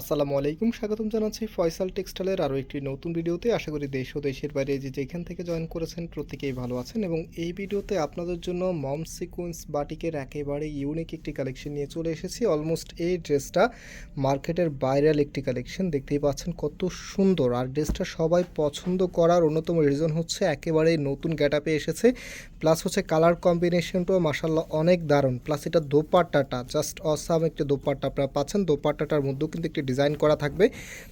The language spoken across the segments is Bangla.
আসসালামু আলাইকুম, স্বাগতম জানাচ্ছি ফয়সাল টেক্সটাইলের আরও একটি নতুন ভিডিওতে। আশা করি দেশ ও দেশের বাইরে যে যেখান থেকে জয়েন করেছেন প্রত্যেকেই ভালো আছেন এবং এই ভিডিওতে আপনাদের জন্য মম সিকুয়েন্স বাটিকের একেবারে ইউনিক একটি কালেকশন নিয়ে চলে এসেছি। অলমোস্ট এই ড্রেসটা মার্কেটের ভাইরাল একটি কালেকশন দেখতেই পাচ্ছেন কত সুন্দর। আর ড্রেসটা সবাই পছন্দ করার অন্যতম রিজন হচ্ছে একেবারে নতুন গ্যাটাপে এসেছে। প্লাস হচ্ছে কালার কম্বিনেশনটাও মাসাল্লাহ অনেক দারুণ। প্লাস এটা দোপাট্টাটা জাস্ট অসাম একটি দোপাট্টা আপনারা পাচ্ছেন। দোপাট্টাটার মধ্যেও কিন্তু একটি ডিজাইন করা থাকবে।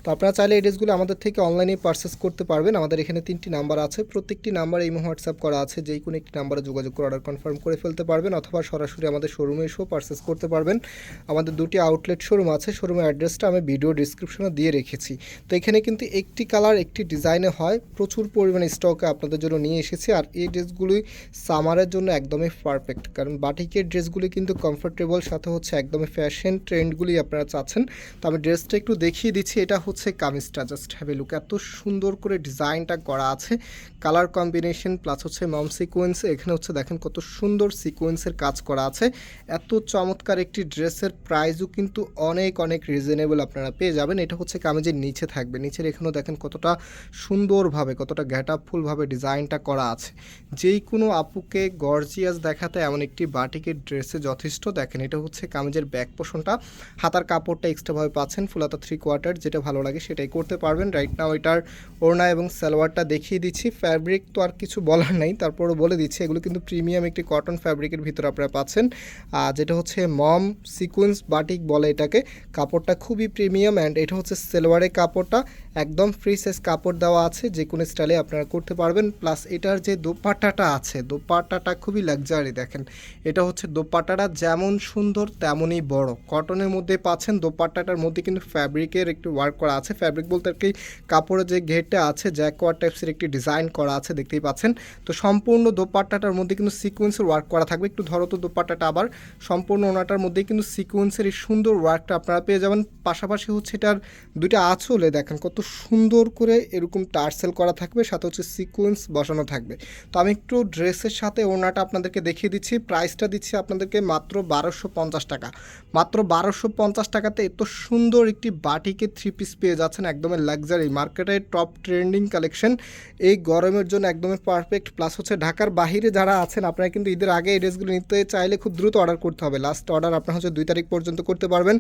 তো আপনারা চাইলে এই ড্রেসগুলো আমাদের থেকে অনলাইনে পারচেস করতে পারবেন। আমাদের এখানে তিনটি নাম্বার আছে। প্রত্যেকটি নাম্বার এই হোয়াটসঅ্যাপ করা আছে। যেই কোনো একটি নাম্বারে যোগাযোগ করে অর্ডার কনফার্ম করে ফেলতে পারবেন অথবা সরাসরি আমাদের শোরুমে এসেও পারচেস করতে পারবেন। আমাদের দুটি আউটলেট শোরুম আছে। শোরুমের অ্যাড্রেসটা আমি ভিডিও ডিসক্রিপশনে দিয়ে রেখেছি। তো এখানে কিন্তু একটি কালার একটি ডিজাইনে হয়। প্রচুর পরিমাণে স্টকে আপনাদের জন্য নিয়ে এসেছি। আর এই ড্রেসগুলি সামারের জন্য একদমই পারফেক্ট কারণ বাটিকের ড্রেসগুলি কিন্তু কমফোর্টেবল সাথে হচ্ছে একদমই ফ্যাশন ট্রেন্ডগুলি আপনারা চাচ্ছেন। তো আমি ড্রেসটা একটু দেখিয়ে দিচ্ছি। এটা হচ্ছে কামিজটা। জাস্ট হ্যাভ লুক এত সুন্দর করে ডিজাইনটা করা আছে। কালার কম্বিনেশন প্লাস হচ্ছে মম সিকোয়েন্স এখানে হচ্ছে দেখেন কত সুন্দর সিকোয়েন্সের কাজ করা আছে। এত চমৎকার একটি ড্রেসের প্রাইসও কিন্তু অনেক অনেক রিজনেবল আপনারা পেয়ে যাবেন। এটা হচ্ছে কামিজের নিচে থাকবে। নিচের এখানেও দেখেন কতটা সুন্দরভাবে, কতটা গ্যাট আপফুলভাবে ডিজাইনটা করা আছে। যেই কোনো আপুকে গর্জিয়াস দেখাতে এমন একটি বাটিকের ড্রেসে যথেষ্ট। দেখেন এটা হচ্ছে কামিজের ব্যাক পোষণটা হাতার কাপড়টা এক্সট্রাভাবে পাচ্ছেন। ফুলাতা থ্রি কোয়ার্টার যেটা ভালো লাগে সেটাই করতে পারবেন। রাইট নাও এটার ওড়না এবং সালোয়ারটা দেখিয়ে দিচ্ছি। ফ্যাব্রিক তো আর কিছু বলার নেই, তারপরও বলে দিচ্ছি, এগুলো কিন্তু প্রিমিয়াম একটি কটন ফ্যাব্রিকের ভিতরে আপনারা পাচ্ছেন। আর যেটা হচ্ছে মম সিকুয়েন্স বাটিক বলে এটাকে। কাপড়টা খুবই প্রিমিয়াম অ্যান্ড এটা হচ্ছে সেলোয়ারের কাপড়টা। একদম ফ্রি সাইজ কাপড় দেওয়া আছে, যে কোনো স্টাইলে আপনারা করতে পারবেন। প্লাস এটার যে দোপাট্টাটা আছে, দোপাট্টাটা খুবই লাক্সারি দেখেন। এটা হচ্ছে দোপাট্টাটা যেমন সুন্দর তেমনই বড়। কটনের মধ্যে পাচ্ছেন দোপাট্টাটার মধ্যে কিন্তু ফ্যাব্রিকের একটু ওয়ার্ক করা আছে। ফ্যাব্রিক বলতে আর কি কাপড়ের যে ঘেরটা আছে জ্যাকোয়ার টাইপসের একটি ডিজাইন করা আছে, দেখতেই পাচ্ছেন। তো সম্পূর্ণ দোপাট্টাটার মধ্যে কিন্তু সিকোয়েন্সের ওয়ার্ক করা থাকবে। একটু ধরো তো দোপাট্টাটা আবার। সম্পূর্ণ ওনাটার মধ্যে কিন্তু সিকোয়েন্সের এই সুন্দর ওয়ার্কটা আপনারা পেয়ে যাবেন। পাশাপাশি হচ্ছে এটার দুইটা আঁচলে দেখেন কত সুন্দর করে এরকম টার্সেল করা থাকবে, সাথে হচ্ছে সিকোয়েন্স বসানো থাকবে। তো আমি একটু ড্রেসের সাথে ওনাটা আপনাদেরকে দেখিয়ে দিচ্ছি। প্রাইসটা দিচ্ছি আপনাদেরকে মাত্র বারোশো পঞ্চাশ টাকা। মাত্র বারোশো পঞ্চাশ টাকাতে এত সুন্দর একটি বাটিকে থ্রি পিস পেয়ে যাচ্ছেন একদমই লাক্সারি মার্কেটের টপ ট্রেন্ডিং কালেকশন এই গরমের জন্য একদমই পারফেক্ট প্লাস হচ্ছে ঢাকার বাহিরে যারা আছেন, আপনারা কিন্তু ঈদের আগে এই ড্রেসগুলো নিতে চাইলে খুব দ্রুত অর্ডার করতে হবে। লাস্ট অর্ডার আপনার হচ্ছে দুই তারিখ পর্যন্ত করতে পারবেন।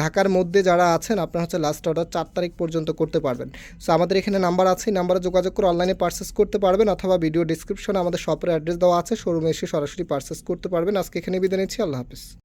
ঢাকার মধ্যে যারা আছেন, আপনার হচ্ছে লাস্ট অর্ডার চার তারিখ পর্যন্ত করতে পারবেন। সো আমাদের এখানে নাম্বার আছে নাম্বারে যোগাযোগ করে অনলাইনে পার্সেস করতে পারবেন অথবা ভিডিও ডিসক্রিপশনে আমাদের শপের অ্যাড্রেস দেওয়া আছে। শোরুমে এসে সরাসরি পার্সেস করতে পারবেন। আজকে এখানে বিদায় নিচ্ছি, আল্লাহ হাফিজ।